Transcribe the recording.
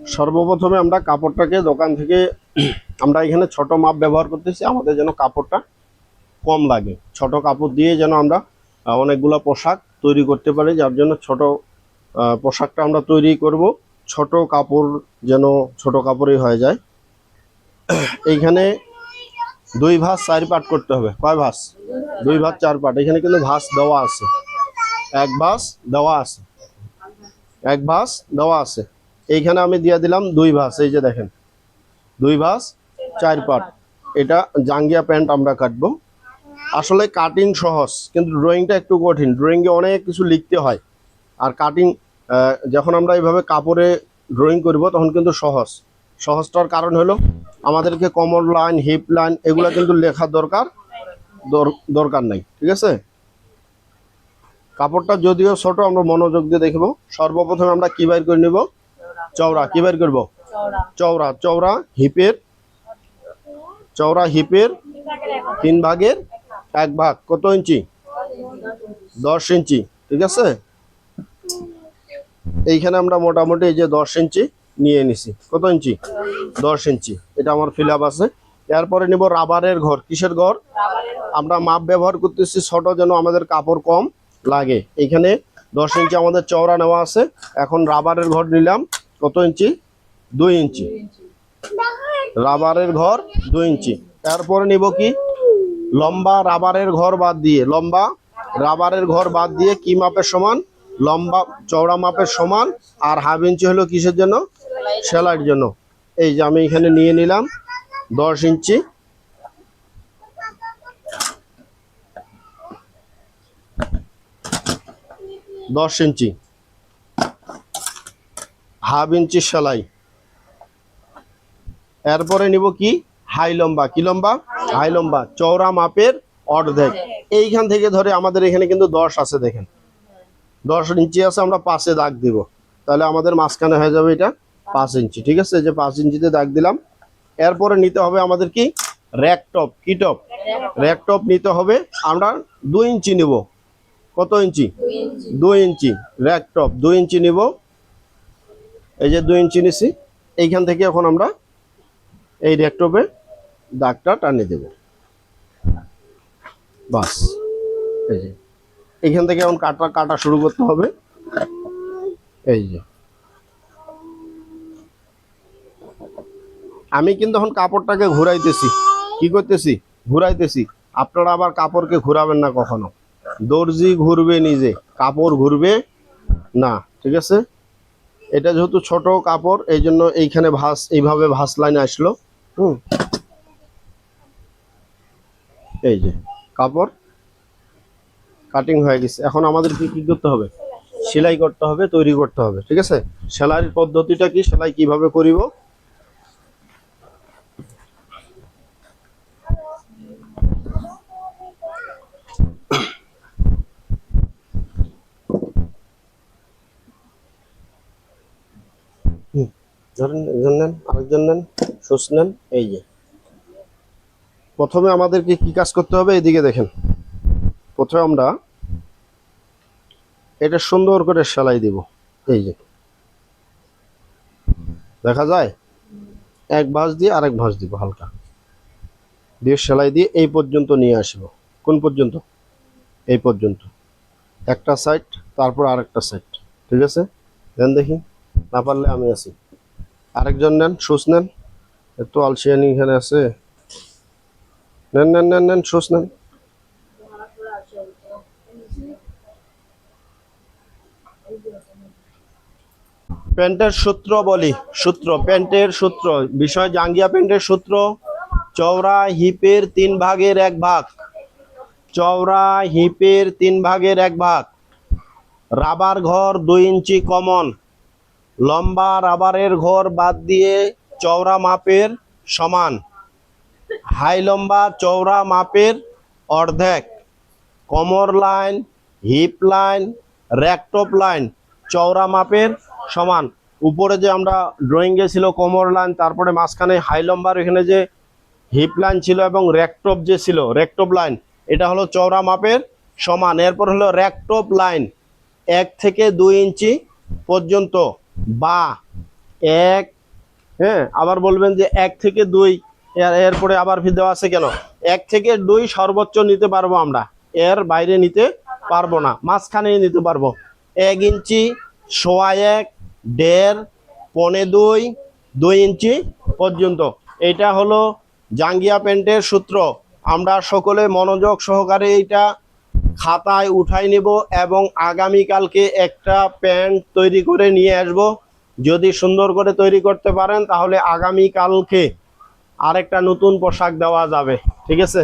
সর্বপ্রথমে আমরা কাপড়টাকে দোকান থেকে আমরা এখানে ছোট মাপ ব্যবহার করতেছি, আমাদের যেন কাপড়টা কম লাগে। ছোট কাপড় দিয়ে যেন আমরা অনেকগুলো পোশাক তৈরি করতে পারি, যার জন্য ছোট পোশাকটা আমরা তৈরি করব। ছোট কাপড় যেন ছোট কাপড়ই হয়ে যায়। এইখানে দুই ভাঁজ চার পাট করতে হবে। কয় ভাঁজ? দুই ভাঁজ, চার পাট। এখানে কিন্তু ভাঁজ দেওয়া আছে। এক ভাঁজ দেওয়া আছে। এক ভাঁজ দেওয়া আছে। এইখানে আমি দিয়ে দিলাম দুই ভাঁজ, এই যে দেখেন। দুই ভাঁজ, চার পাট। এটা জাঙ্গিয়া প্যান্ট আমরা কাটবো। আসলে কাটিং সহজ, কিন্তু ড্রয়িংটা একটু কঠিন। ড্রয়িংয়ে অনেক কিছু লিখতে হয়। আর কাটিং যখন আমরা এইভাবে কাপড়ে ড্রয়িং করব, তখন কিন্তু সহজ। সহজটার কারণ হলো, আমাদেরকে কমর লাইন হিপ লাইন এগুলো কিন্তু লেখার দরকার, দর- দরকার নাই। ঠিক আছে? কাপড়টা যদিও ছোট, আমরা মনোযোগ দিয়ে দেখব। সর্বপ্রথমে আমরা কি বাইর করে নিব? চওড়া কি বের করব? চওড়া। চওড়া হিপের চওড়া হিপের তিন ভাগের এক ভাগ। কত ইঞ্চি? দশ ইঞ্চি ঠিক আছে? এইখানে আমরা মোটামুটি এই যে দশ ইঞ্চি নিয়ে নিছি। কত ইঞ্চি? দশ ইঞ্চি। এটা আমার ফিল আপ আছে। এরপরে নিব রাবারের ঘর। কিসের ঘর? আমরা মাপ ব্যবহার করতেছি ছোট যেন আমাদের কাপড় কম লাগে। এখানে দশ ইঞ্চি আমাদের চওড়া নেওয়া আছে। এখন রাবারের ঘর নিলাম। কত ইঞ্চি? দুই ইঞ্চি। রাবারের ঘর দুই ইঞ্চি। তারপরে নিব কি? লম্বা রাবারের ঘর বাদ দিয়ে, লম্বা রাবারের ঘর বাদ দিয়ে কি মাপের সমান? লম্বা চওড়া মাপের সমান আর হাফ ইঞ্চি হলো কিসের জন্য? সেলাইয়ের জন্য। এই যে আমি এখানে নিয়ে নিলাম দশ ইঞ্চি। দশ ইঞ্চি। হাফ ইঞ্চি সেলাই। এরপরে নিব কি? হাই লম্বা। কি লম্বা? হাই লম্বা। চওড়া মাপের অর্ধেক। এইখান থেকে ধরে আমাদের এখানে কিন্তু দশ আছে দেখেন। দশ ইঞ্চি আছে, আমরা পাঁচে দাগ দিব। তাহলে আমাদের মাঝখানে হয়ে যাবে এটা পাঁচ ইঞ্চি। ঠিক আছে? যে পাঁচ ইঞ্চিতে দাগ দিলাম। এরপরে নিতে হবে আমাদের কি? Rack top. কি টপ? র্যাক নিতে হবে। আমরা দুই ইঞ্চি নিব। কত ইঞ্চি? দুই ইঞ্চি। Rack top. দুই ইঞ্চি নিব। এই যে দুই ইঞ্চি নিছি, এইখান থেকে এখন আমরা এই র্যাক টপে দাগটা টানিয়ে দেব। বাস, এই যে। এইখান থেকে এখন কাটা কাটা শুরু করতে হবে। এই যে। আমি কিন্তু এখন কাপড়টাকে ঘুরাইতেছি। কি করতেছি? ঘুরাইতেছি। আপনারা আবার কাপড়কে ঘুরাবেন না কখনো। দর্জি ঘুরবে নিজে। কাপড় ঘুরবে না, ঠিক আছে? এটা যেহেতু ছোট কাপড় এই জন্য এইখানে ভাস এইভাবে ভাস লাইন আসলো। হুম। এই যে, কাপড় কাটিং হয়ে গেছে। এখন আমাদের কি কি করতে হবে? সেলাই করতে হবে, তৈরি করতে হবে, ঠিক আছে? সেলাইয়ের পদ্ধতিটা কি? সেলাই কীভাবে করিব? ধরেন একজন নেন, আরেকজন নেন সুস নেন, এই যে। প্রথমে আমাদেরকে কি কাজ করতে হবে? এদিকে দেখেন। প্রথমে আমরা এটা সুন্দর করে সেলাই দিব। এই যে। দেখা যায়? এক ভাঁজ দিয়ে আরেক ভাঁজ দিব হালকা। দিয়ে সেলাই দিয়ে এই পর্যন্ত নিয়ে আসব। কোন পর্যন্ত? এই পর্যন্ত। একটা সাইড তারপর আরেকটা সাইড ঠিক আছে? দেন দেখি, না পারলে আমি আছি আরেকজন নেন, সুস নেন। একটু আলসিয়ানি এখানে আছে। নেন নেন নেন নেন, সুস নেন। প্যান্টের সূত্র বলি, সূত্র, প্যান্টের সূত্র। বিষয় জাঙ্গিয়া প্যান্টের সূত্র, চওড়া হিপের তিন ভাগের এক ভাগ। চওড়া হিপের তিন ভাগের এক ভাগ। রাবার ঘর দুই ইঞ্চি কমন। লম্বা রাবারের ঘর বাদ দিয়ে চওড়া মাপের সমান। হাই লম্বা চওড়া মাপের অর্ধেক। কমর line, hip line rack top line চওড়া মাপের সমান। উপরে যে আমরা ড্রয়িংয়ে ছিল কোমর লাইন, তারপরে মাঝখানে হাই লম্বার এখানে যে হিপ লাইন ছিল এবং র্যাকটপ যে ছিল র্যাকটপ লাইন, এটা হলো চওড়া মাপের সমান। এরপর হলো র্যাকটপ লাইন এক থেকে দুই ইঞ্চি পর্যন্ত। বা এক হ্যাঁ আবার বলবেন যে এক থেকে দুই, এর, এরপরে আবার দেওয়া আছে কেন? এক থেকে দুই সর্বোচ্চ নিতে পারব আমরা, এর বাইরে নিতে পারব না মাঝখানে নিতে পারব। এক ইঞ্চি সোয়া এক, দেড়, পনে দুই দুই ইঞ্চি পর্যন্ত। এটা হলো জাঙ্গিয়া প্যান্টের সূত্র। আমরা সকলে মনোযোগ সহকারে এইটা খাতায় উঠাই নেব এবং আগামীকালকে একটা প্যান্ট তৈরি করে নিয়ে আসব। যদি সুন্দর করে তৈরি করতে পারেন, তাহলে আগামীকালকে আরেকটা নতুন পোশাক দেওয়া যাবে। ঠিক আছে?